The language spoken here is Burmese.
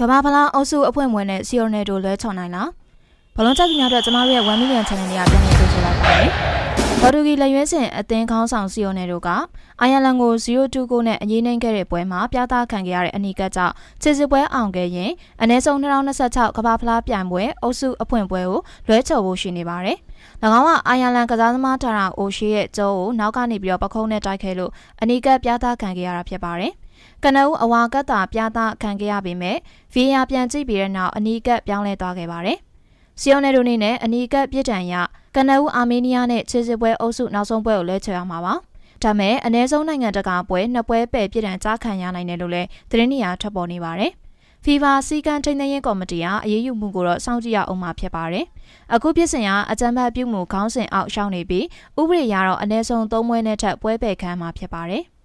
ကမ္ဘာဖလားအုပ်စုအဖွင့်ပွဲနဲ့စီယိုနယ်တို့လွဲချော်နိုင်လားဘလုံးချက်သူများတို့ကျမတို့ရဲ့1 million channel တွေကပြန်လည်ကြိုဆိုလိုက်ပါတယ်ဘော်ဒူဂီလက်ရွေးစင်အသင်းခေါင်းဆောင်စီယိုနယ်တို့ကအိုင်ယာလန်ကို0-2ကိုနဲ့အရေးနှိမ့်ခဲ့တဲ့ပွဲမှာပြသခံခဲ့ရတဲ့အနီးကပ်ကြောင့်ခြေစစ်ပွဲအောင်ခဲ့ရင်အနည်းဆုံး2026ကမ္ဘာဖလားပြိုင်ပွဲအုပ်စုအဖွင့်ပွဲကိုလွဲချော်ဖို့ရှိနေပါတယ်၎င်းကအိုင်ယာလန်ကစားသမားတာရာအိုရှိရဲ့ကျိုးကိုနောက်ကနေပြီးတော့ပခုံးနဲ့တိုက်ခဲ့လို့အနီးကပ်ပြသခံခဲ့ရတာဖြစ်ပါတယ် ကနဦးအဝါကတ်တာပြသခံခဲ့ရပေမဲ့ VAR ပြန်ကြည့်ပြီးတဲ့နောက်အနီးကပ်ပြောင်းလဲသွားခဲ့ပါတယ်။စီယိုနယ်တို့အနေနဲ့အနီးကပ်ပြစ်ဒဏ်ရကနဦးအာမေးနီးယားနဲ့ခြေစစ်ပွဲအုပ်စုနောက်ဆုံးပွဲကိုလဲချေရမှာပါ။ဒါမဲ့အ ਨੇ ဆုံးနိုင်ငံတကာပွဲနှစ်ပွဲပယ်ပြစ်ဒဏ်ကြားခံရနိုင်တယ်လို့လည်းသတင်းနေရာထွက်ပေါ်နေပါတယ်။ FIFA စီကံထိန်းသိမ်းရေးကော်မတီကအရေးယူမှုကိုတော့စောင့်ကြည့်ရအောင်မှာဖြစ်ပါတယ်။အခုပြစ်စင်ကအကြံဖတ်ပြုမှုခေါင်းစဉ်အောက်ရှောင်းနေပြီးဥပဒေရတော့အ ਨੇ ဆုံး၃ပွဲနဲ့ထပ်ပွဲပယ်ခံမှာဖြစ်ပါတယ်။